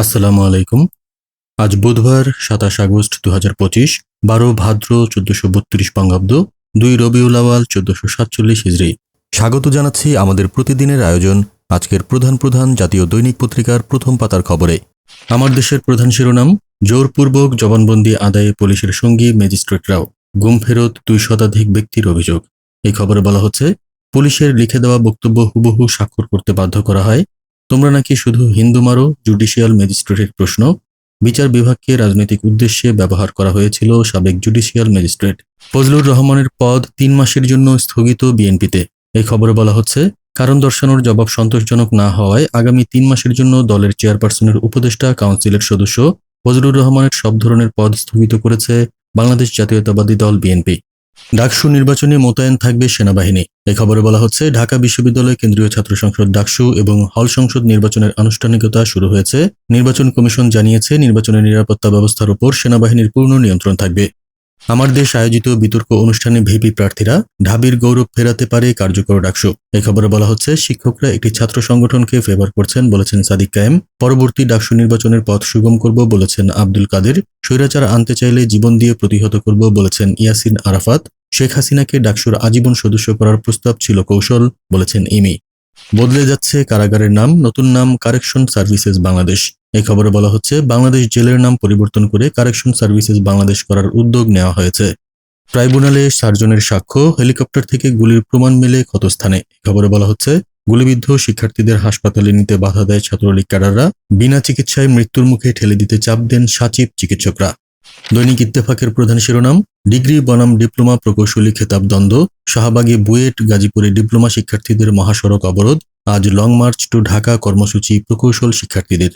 আসসালামু আলাইকুম। আজ বুধবার সাতাশ আগস্ট দু হাজার পঁচিশ, বারো ভাদ্র চোদ্দশো বত্রিশ বঙ্গাব্দ, দুই রবিউল আওয়াল চোদ্দশো সাতচল্লিশ হিজড়ি স্বাগত জানাচ্ছি আমাদের প্রতিদিনের আয়োজন, আজকের প্রধান প্রধান জাতীয় দৈনিক পত্রিকার প্রথম পাতার খবরে। আমার দেশের প্রধান শিরোনাম, জোরপূর্বক জবানবন্দি আদায়ে পুলিশের সঙ্গী ম্যাজিস্ট্রেটরাও, গুম ফেরত দুই শতাধিক ব্যক্তির অভিযোগ। এই খবরে বলা হচ্ছে, পুলিশের লিখে দেওয়া বক্তব্য হুবহু স্বাক্ষর করতে বাধ্য করা হয় তোমরা নাকি শুধু হিন্দু মারো? জুডিশিয়াল ম্যাজিস্ট্রেটের প্রশ্ন। বিচার বিভাগকে রাজনৈতিক উদ্দেশ্যে ব্যবহার করা হয়েছিল সাবেক জুডিশিয়াল ম্যাজিস্ট্রেট ফজলুর রহমানের পদ তিন মাসের জন্য স্থগিত বিএনপিতে। এই খবরে বলা হচ্ছে, কারণ দর্শানোর জবাব সন্তোষজনক না হওয়ায় আগামী তিন মাসের জন্য দলের চেয়ারপারসনের উপদেষ্টা, কাউন্সিলের সদস্য ফজলুর রহমানের সব ধরনের পদ স্থগিত করেছে বাংলাদেশ জাতীয়তাবাদী দল বিএনপি। ডাকসু নির্বাচনে মোতায়েন থাকবে সেনাবাহিনী। এ খবরে বলা হচ্ছে, ঢাকা বিশ্ববিদ্যালয় কেন্দ্রীয় ছাত্র সংসদ ডাকসু এবং হল সংসদ নির্বাচনের আনুষ্ঠানিকতা শুরু হয়েছে। নির্বাচন কমিশন জানিয়েছে নির্বাচনের নিরাপত্তা ব্যবস্থার উপর সেনাবাহিনীর পূর্ণ নিয়ন্ত্রণ থাকবে। আমার দেশ আয়োজিত বিতর্ক অনুষ্ঠানে ভিপি প্রার্থীরা ঢাবির গৌরব ফেরাতে পারে কার্যকর ডাকসু। এ খবরে বলা হচ্ছে, শিক্ষকরা একটি ছাত্র সংগঠনকে ফেভার করছেন, বলেছেন সাদিক কায়েম। পরবর্তী ডাকসু নির্বাচনের পথ সুগম করব, বলেছেন আব্দুল কাদের। স্বৈরাচার আনতে চাইলে জীবন দিয়ে প্রতিহত করব, বলেছেন ইয়াসিন আরাফাত। শেখ হাসিনাকে ডাকসুর আজীবন সদস্য করার প্রস্তাব ছিল কৌশল, বলেছেন ইমি। বদলে যাচ্ছে কারাগারের নাম, নতুন নাম কারেকশন সার্ভিসেস বাংলাদেশ এই খবরে বলা হচ্ছে, বাংলাদেশ জেলের নাম পরিবর্তন করে কারেকশন সার্ভিসেস বাংলাদেশ করার উদ্যোগ নেওয়া হয়েছে। ট্রাইব্যুনালে সার্জনের সাক্ষ্য, হেলিকপ্টার থেকে গুলির প্রমাণ মেলে ক্ষতস্থানে। খবরে বলা হচ্ছে, গুলিবিদ্ধ শিক্ষার্থীদের হাসপাতালে নিতে বাধা দেয় ছাত্রলীগ ক্যাডাররা। বিনা চিকিৎসায় মৃত্যুর মুখে ঠেলে দিতে চাপ দেন সাচিব চিকিৎসকরা। দৈনিক ইত্তেফাকের প্রধান শিরোনাম, ডিগ্রি, বনাম, ডিপ্লোমা, প্রকৌশলী খেতাব দ্বন্দ্ব, শাহবাগে বুয়েট, গাজীপুরে ডিপ্লোমা শিক্ষার্থীদের মহাসড়ক অবরোধ, আজ লং মার্চ টু ঢাকা কর্মসূচি প্রকৌশল শিক্ষার্থীদের।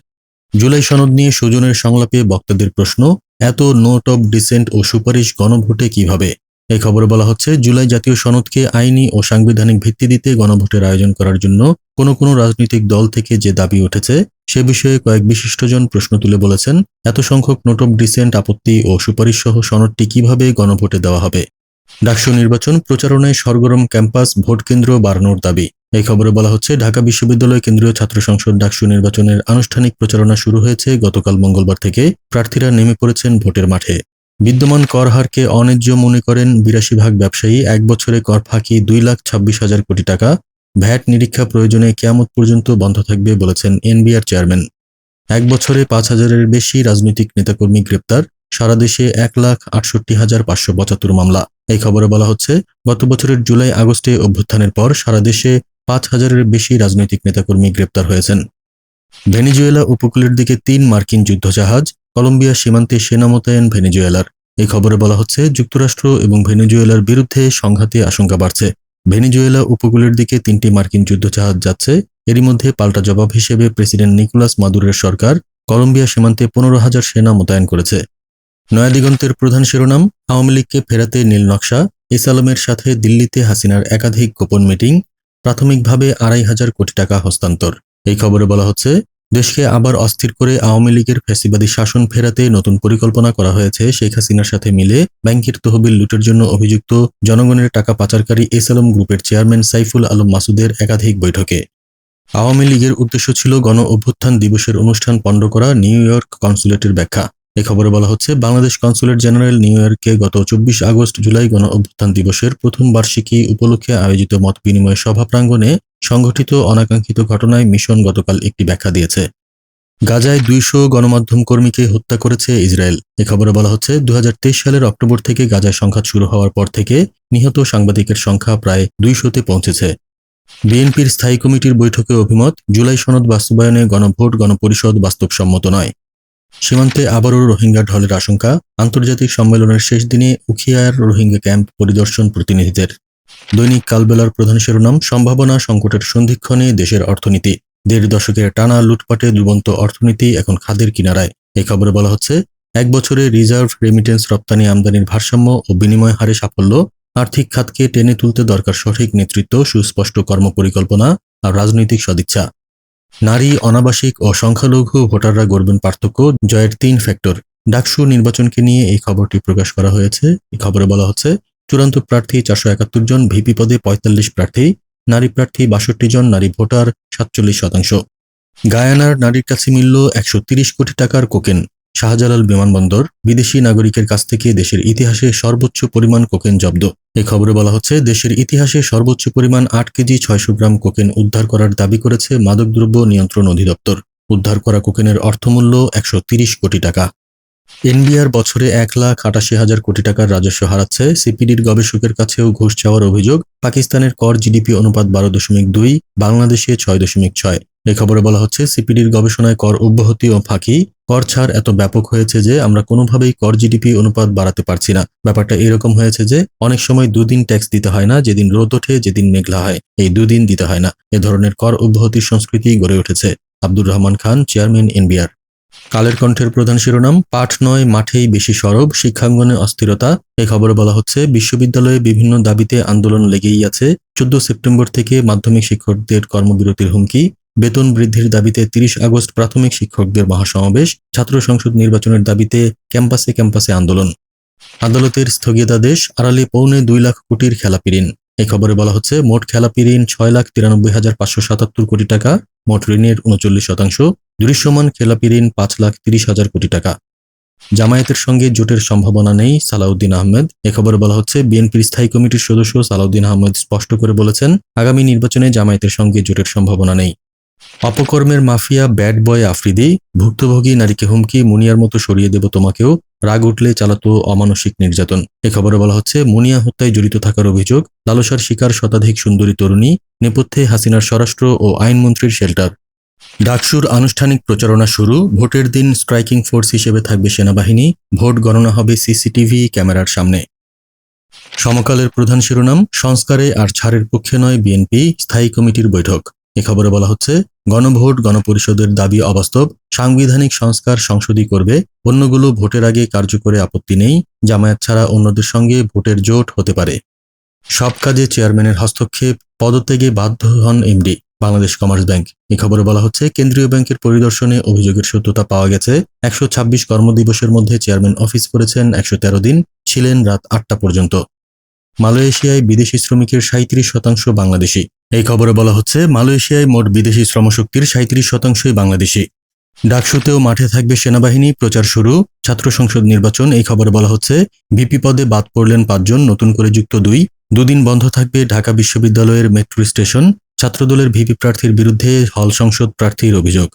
জুলাই সনদ নিয়ে সুজনের সংলাপে বক্তাদের প্রশ্ন, এত নোট অব ডিসেন্ট ও সুপারিশ গণভোটে কীভাবে? এই খবরে বলা হচ্ছে, জুলাই জাতীয় সনদকে আইনি ও সাংবিধানিক ভিত্তি দিতে গণভোটের আয়োজন করার জন্য কোনো কোনো রাজনৈতিক দল থেকে যে দাবি উঠেছে, সে বিষয়ে কয়েক বিশিষ্টজন প্রশ্ন তুলে বলেছেন, এত সংখ্যক নোট অব ডিসেন্ট আপত্তি ও সুপারিশ সহ সনদটি কীভাবে গণভোটে দেওয়া হবে? ডাকসু নির্বাচন প্রচারণায় সরগরম ক্যাম্পাস ভোট কেন্দ্র বাড়ানোর দাবি। এই খবরে বলা হচ্ছে, ঢাকা বিশ্ববিদ্যালয় কেন্দ্রীয় ছাত্র সংসদ ডাকসু নির্বাচনের আনুষ্ঠানিক প্রচারণা শুরু হয়েছে গতকাল মঙ্গলবার থেকে। প্রার্থীরা নেমে পড়েছেন ভোটের মাঠে। বিদ্যমান কর হারকে অন্যায্য মনে করেন বিরাশি ভাগ ব্যবসায়ী। এক বছরে কর ফাঁকি দুই লাখ ছাব্বিশ হাজার কোটি টাকা। ভ্যাট নিরীক্ষা প্রয়োজনে কেয়ামত পর্যন্ত বন্ধ থাকবে বলেছেন এনবিআর চেয়ারম্যান। এক বছরে পাঁচ হাজারের বেশি রাজনৈতিক নেতাকর্মী গ্রেপ্তার। সারা দেশে এক লাখ আটষট্টি হাজার পাঁচশো পঁচাত্তর মামলা। এই খবরে বলা হচ্ছে, গত বছরের জুলাই আগস্টে অভ্যুত্থানের পর সারা দেশে পাঁচ হাজারের বেশি রাজনৈতিক নেতাকর্মী গ্রেপ্তার হয়েছেন। ভেনিজুয়েলা উপকূলের দিকে তিন মার্কিন যুদ্ধজাহাজ, কলম্বিয়া সীমান্তে সেনা মোতায়েন ভেনিজুয়েলার। এই খবরে বলা হচ্ছে, যুক্তরাষ্ট্র এবং ভেনিজুয়েলার বিরুদ্ধে সংঘাতে আশঙ্কা বাড়ছে। ভেনিজুয়েলা উপকূলের দিকে তিনটি মার্কিন যুদ্ধজাহাজ যাচ্ছে। এরই মধ্যে পাল্টা জবাব হিসেবে প্রেসিডেন্ট নিকোলাস মাদুরের সরকার কলম্বিয়া সীমান্তে পনেরো হাজার সেনা মোতায়েন করেছে। নয়াদিগন্তের প্রধান শিরোনাম, আওয়ামী লীগকে ফেরাতে নীল নকশা এস আলমের সাথে দিল্লিতে হাসিনার একাধিক গোপন মিটিং প্রাথমিকভাবে আড়াই হাজার কোটি টাকা হস্তান্তর। এই খবরে বলা হচ্ছে, দেশকে আবার অস্থির করে আওয়ামী লীগের ফ্যাসিবাদী শাসন ফেরাতে নতুন পরিকল্পনা করা হয়েছে। শেখ হাসিনার সাথে মিলে ব্যাংকের তহবিল লুটের জন্য অভিযুক্ত জনগণের টাকা পাচারকারী এস আলম গ্রুপের চেয়ারম্যান সাইফুল আলম মাসুদের একাধিক বৈঠকে। আওয়ামী লীগের উদ্দেশ্য ছিল গণ অভ্যুত্থান দিবসের অনুষ্ঠান পণ্ড করা নিউ ইয়র্ক কনসুলেটের ব্যাখ্যা। এ খবরে বলা হচ্ছে, বাংলাদেশ কনসুলেট জেনারেল নিউ ইয়র্কে গত চব্বিশ আগস্ট জুলাই গণ অভ্যুত্থান দিবসের প্রথম বার্ষিকী উপলক্ষে আয়োজিত মত বিনিময় সভা প্রাঙ্গণে সংঘটিত অনাকাঙ্ক্ষিত ঘটনায় মিশন গতকাল একটি ব্যাখ্যা দিয়েছে। গাজায় দুইশো গণমাধ্যম কর্মীকে হত্যা করেছে ইসরায়েল। এ খবরে বলা হচ্ছে দু হাজার তেইশ সালের অক্টোবর থেকে গাজায় সংঘাত শুরু হওয়ার পর থেকে নিহত সাংবাদিকের সংখ্যা প্রায় দুইশোতে পৌঁছেছে। বিএনপির স্থায়ী কমিটির বৈঠকে অভিমত, জুলাই সনদ বাস্তবায়নে গণভোট, গণপরিষদ বাস্তবসম্মত নয়। সীমান্তে আবারও রোহিঙ্গা ঢলের আশঙ্কা। আন্তর্জাতিক সম্মেলনের শেষ দিনে উখিয়ার রোহিঙ্গা ক্যাম্প পরিদর্শন প্রতিনিধিদের। দৈনিক কালবেলার প্রধান শিরোনাম, সম্ভাবনা সংকটের সন্ধিক্ষণে দেশের অর্থনীতি। দেড় দশকের টানা লুটপাটে দুবন্ত অর্থনীতি এখন খাদের কিনারায়। এ খবরে বলা হচ্ছে, এক বছরে রিজার্ভ রেমিটেন্স রপ্তানি আমদানির ভারসাম্য ও বিনিময় হারে সাফল্য, আর্থিক খাতকে টেনে তুলতে দরকার সঠিক নেতৃত্ব, সুস্পষ্ট কর্মপরিকল্পনা আর রাজনৈতিক সদিচ্ছা। নারী, অনাবাসিক ও সংখ্যালঘু ভোটাররা গড়বেন পার্থক্য জয়ের তিন ফ্যাক্টর। ডাকসু নির্বাচনকে নিয়ে এই খবরটি প্রকাশ করা হয়েছে। এই খবরে বলা হচ্ছে, চূড়ান্ত প্রার্থী চারশো একাত্তর জন ভিপি পদে পঁয়তাল্লিশ প্রার্থী, নারী প্রার্থী বাষট্টি জন নারী ভোটার সাতচল্লিশ শতাংশ। গায়ানার নারীর কাছে মিলল একশো কোটি টাকার কোকেন। শাহজালাল বিমানবন্দর বিদেশি নাগরিকের কাছ থেকে দেশের ইতিহাসে সর্বোচ্চ পরিমাণ কোকেন জব্দ। এ খবরে বলা হচ্ছে, দেশের ইতিহাসে সর্বোচ্চ পরিমাণ আট কেজি ছয়শো গ্রাম কোকেন উদ্ধার করার দাবি করেছে মাদকদ্রব্য নিয়ন্ত্রণ অধিদপ্তর। উদ্ধার করা কোকেনের অর্থমূল্য একশো কোটি টাকা। এনবিআর বছরে এক লাখ আটাশি হাজার কোটি টাকার রাজস্ব হারাচ্ছে সিপিডির গবেষকের কাছেও ঘুষ চাওয়ার অভিযোগ। পাকিস্তানের কর জিডিপি অনুপাত বারো দশমিক দুই, বাংলাদেশে ছয় দশমিক ছয়। এ খবরে বলা হচ্ছে, সিপিডির গবেষণায় কর অব্যাহতি ও ফাঁকি। কর ছাড় এত ব্যাপক হয়েছে যে আমরা কোনোভাবেই কর জিডিপি অনুপাত বাড়াতে পারছি না। ব্যাপারটা এরকম হয়েছে যে অনেক সময় দুদিন ট্যাক্স দিতে হয় না, যেদিন রোদ ওঠে যেদিন মেঘলা হয়। এই দুদিন দিতে হয় না। এ ধরনের কর অব্যাহতির সংস্কৃতি গড়ে উঠেছে। Abdur Rahman Khan, chairman NBR. কালের কণ্ঠের প্রধান শিরোনাম, পাঠ নয়, মাঠেই বেশি সরব, শিক্ষাঙ্গনে অস্থিরতা। এ খবরে বলা হচ্ছে, বিশ্ববিদ্যালয়ে বিভিন্ন দাবিতে আন্দোলন লেগেই আছে। চোদ্দ সেপ্টেম্বর থেকে মাধ্যমিক শিক্ষকদের কর্মবিরতির হুমকি। বেতন বৃদ্ধির দাবিতে তিরিশ আগস্ট প্রাথমিক শিক্ষকদের মহাসমাবেশ, ছাত্র সংসদ নির্বাচনের দাবিতে ক্যাম্পাসে ক্যাম্পাসে আন্দোলন। আদালতের স্থগিতাদেশ, আড়ালে পৌনে দুই লাখ কোটির খেলাপি ঋণ এই খবরে বলা হচ্ছে, মোট খেলাপি ঋণ ছয় লাখ তিরানব্বই হাজার পাঁচশো সাতাত্তর কোটি টাকা, মোট ঋণের উনচল্লিশ শতাংশ, দৃশ্যমান খেলাপি ঋণ পাঁচ লাখ তিরিশ হাজার কোটি টাকা। জামায়াতের সঙ্গে জোটের সম্ভাবনা নেই সালাউদ্দিন আহমেদ। এ খবরে বলা হচ্ছে, বিএনপির স্থায়ী কমিটির সদস্য সালাউদ্দিন আহমেদ স্পষ্ট করে বলেছেন, আগামী নির্বাচনে জামায়াতের সঙ্গে জোটের সম্ভাবনা নেই। অপকর্মের মাফিয়া ব্যাড বয় আফ্রিদি, ভুক্তভোগী নারীকে হুমকি, মুনিয়ার মতো সরিয়ে দেব তোমাকেও, রাগ উঠলে চালাতো অমানসিক নির্যাতন। এ খবরে বলা হচ্ছে, মুনিয়া হত্যায় জড়িত থাকার অভিযোগ, লালসার শিকার শতাধিক সুন্দরী তরুণী, নেপথ্যে হাসিনার স্বরাষ্ট্র ও আইনমন্ত্রীর শেল্টার। ডাকসুর আনুষ্ঠানিক প্রচারণা শুরু, ভোটের দিন স্ট্রাইকিং ফোর্স হিসেবে থাকবে সেনাবাহিনী, ভোট গণনা হবে সিসিটিভি ক্যামেরার সামনে। সমকালের প্রধান শিরোনাম, সংস্কারে আর ছাড়ের পক্ষে নয় বিএনপি, স্থায়ী কমিটির বৈঠক। এ খবরে বলা হচ্ছে গণভোট, গণপরিষদের দাবি অবাস্তব, সাংবিধানিক সংস্কার সংসদই করবে অন্যগুলো ভোটের আগে কার্যকরে আপত্তি নেই, জামায়াত ছাড়া অন্যদের সঙ্গে ভোটের জোট হতে পারে। সব কাজে চেয়ারম্যানের হস্তক্ষেপ, পদত্যাগে বাধ্য হন এমডি, বাংলাদেশ কমার্স ব্যাংক। এ খবরে বলা হচ্ছে, কেন্দ্রীয় ব্যাংকের পরিদর্শনে অভিযোগের সত্যতা পাওয়া গেছে। একশো ছাব্বিশ কর্মদিবসের মধ্যে চেয়ারম্যান অফিস করেছেন একশো তেরো দিন, ছিলেন রাত আটটা পর্যন্ত। মালয়েশিয়ায় বিদেশি শ্রমিকের সাঁত্রিশ শতাংশ বাংলাদেশি। এই খবরে বলা হচ্ছে, মালয়েশিয়ায় মোট বিদেশি শ্রমশক্তির সাঁত্রিশ শতাংশই বাংলাদেশি। ডাকসুতেও মাঠে থাকবে সেনাবাহিনী, প্রচার শুরু, ছাত্র সংসদ নির্বাচন, এই খবরে বলা হচ্ছে, ভিপি পদে বাদ পড়লেন পাঁচজন, নতুন করে যুক্ত দুই। দুদিন বন্ধ থাকবে ঢাকা বিশ্ববিদ্যালয়ের মেট্রো স্টেশন, ছাত্রদলের ভিপি প্রার্থীর বিরুদ্ধে হল সংসদ প্রার্থীর অভিযোগ।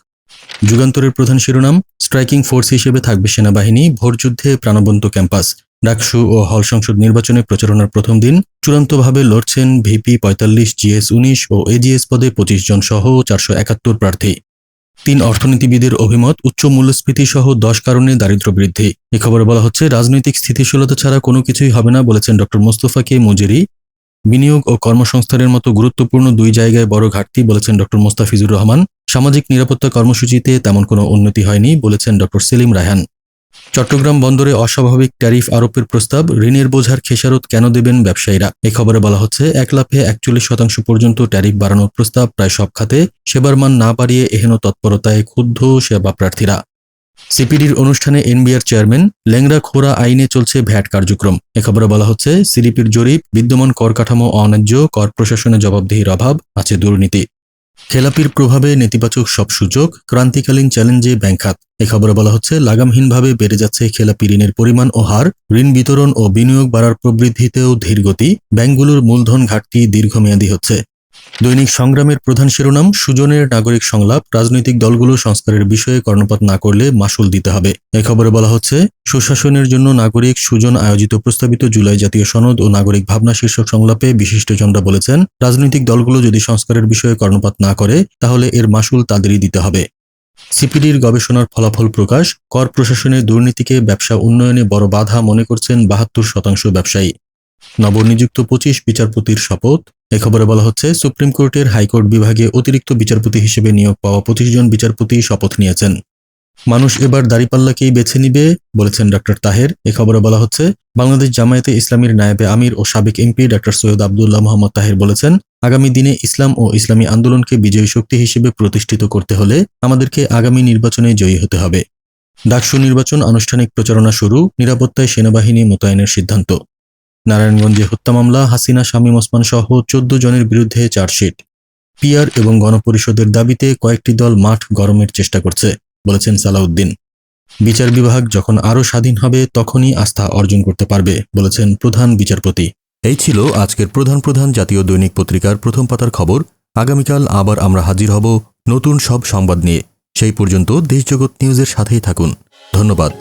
যুগান্তরের প্রধান শিরোনাম, স্ট্রাইকিং ফোর্স হিসেবে থাকবে সেনাবাহিনী ভোরযুদ্ধে প্রাণবন্ত ক্যাম্পাস। ডাকসু ও হল সংসদ নির্বাচনে প্রচারণার প্রথম দিন চূড়ান্তভাবে লড়ছেন ভিপি পঁয়তাল্লিশ, জিএস উনিশ ও এজিএস পদে পঁচিশ জন সহ চারশো একাত্তর প্রার্থী। তিন অর্থনীতিবিদের অভিমত, উচ্চ মূল্যস্ফীতি সহ দশ কারণে দারিদ্র বৃদ্ধি। এ খবরে বলা হচ্ছে, রাজনৈতিক স্থিতিশীলতা ছাড়া কোনো কিছুই হবে না বলেছেন ডক্টর মোস্তফা কে মুজেরি। বিনিয়োগ ও কর্মসংস্থানের মতো গুরুত্বপূর্ণ দুই জায়গায় বড় ঘাটতি বলেছেন ডক্টর মোস্তাফিজুর রহমান। সামাজিক নিরাপত্তা কর্মসূচিতে তেমন কোনো উন্নতি হয়নি বলেছেন ডক্টর সেলিম রায়হান। চট্টগ্রাম বন্দরে অস্বাভাবিক ট্যারিফ আরোপের প্রস্তাব, ঋণের বোঝার খেসারত কেন দেবেন ব্যবসায়ীরা? এ খবরে বলা হচ্ছে, এক লাফে একচল্লিশ শতাংশ পর্যন্ত ট্যারিফ বাড়ানোর প্রস্তাব প্রায় সব খাতে সেবার মান না বাড়িয়ে এহেন তৎপরতায় ক্ষুব্ধ সেবা প্রার্থীরা। সিপিডির অনুষ্ঠানে এনবিআর চেয়ারম্যান লেংরা খোরা আইনে চলছে ভ্যাট কার্যক্রম। এ খবরে বলা হচ্ছে, সিডিপির জরিপ, বিদ্যমান কর কাঠামো অন্যায্য, কর প্রশাসনে জবাবদিহির অভাব, আছে দুর্নীতি। খেলাপির প্রভাবে নেতিবাচক সব সুযোগ, ক্রান্তিকালীন চ্যালেঞ্জে ব্যাংক খাত। এ খবরে বলা হচ্ছে, লাগামহীনভাবে বেড়ে যাচ্ছে খেলাপি ঋণের পরিমাণ ও হার। ঋণ বিতরণ ও বিনিয়োগ বাড়ার প্রবৃদ্ধিতেও ধীরগতি ব্যাংকগুলোর মূলধন ঘাটতি দীর্ঘমেয়াদী হচ্ছে। দৈনিক সংগ্রামের প্রধান শিরোনাম, সুজনের নাগরিক সংলাপ, রাজনৈতিক দলগুলো সংস্কারের বিষয়ে কর্ণপাত না করলে মাসুল দিতে হবে। এ খবরে বলা হচ্ছে, সুশাসনের জন্য নাগরিক সুজন আয়োজিত প্রস্তাবিত জুলাই জাতীয় সনদ ও নাগরিক ভাবনা শীর্ষক সংলাপে বিশিষ্টজনরা বলেছেন, রাজনৈতিক দলগুলো যদি সংস্কারের বিষয়ে কর্ণপাত না করে, তাহলে এর মাসুল তাদেরই দিতে হবে। সিপিডির গবেষণার ফলাফল প্রকাশ, কর প্রশাসনের দুর্নীতিকে ব্যবসা উন্নয়নে বড় বাধা মনে করছেন বাহাত্তর শতাংশ ব্যবসায়ী। নবনিযুক্ত পঁচিশ বিচারপতির শপথ। এ খবরে বলা হচ্ছে, সুপ্রিম কোর্টের হাইকোর্ট বিভাগে অতিরিক্ত বিচারপতি হিসেবে নিয়োগ পাওয়া পঁচিশ জন বিচারপতি শপথ নিয়েছেন। মানুষ এবার দাড়িপাল্লাকেই বেছে নিবে, বলেছেন ডক্টর তাহের। এ খবরে বলা হচ্ছে, বাংলাদেশ জামায়াতে ইসলামীর নায়েবে আমির ও সাবেক এমপি ডক্টর সৈয়দ আবদুল্লাহ মোহাম্মদ তাহের বলেছেন, আগামী দিনে ইসলাম ও ইসলামী আন্দোলনকে বিজয়ী শক্তি হিসেবে প্রতিষ্ঠিত করতে হলে আমাদেরকে আগামী নির্বাচনে জয়ী হতে হবে। ডাকসু নির্বাচন আনুষ্ঠানিক প্রচারণা শুরু, নিরাপত্তায় সেনাবাহিনী মোতায়েনের সিদ্ধান্ত। নারায়ণগঞ্জে হত্যা মামলা, হাসিনা, শামীম ওসমান সহ চোদ্দ জনের বিরুদ্ধে চার্জশিট। পিয়ার এবং গণপরিষদের দাবিতে কয়েকটি দল মাঠ গরমের চেষ্টা করছে, বলেছেন সালাউদ্দিন। বিচার বিভাগ যখন আরও স্বাধীন হবে, তখনই আস্থা অর্জন করতে পারবে, বলেছেন প্রধান বিচারপতি। এই ছিল আজকের প্রধান প্রধান জাতীয় দৈনিক পত্রিকার প্রথম পাতার খবর। আগামীকাল আবার আমরা হাজির হব নতুন সব সংবাদ নিয়ে। সেই পর্যন্ত দেশজগৎ নিউজের সাথেই থাকুন। ধন্যবাদ।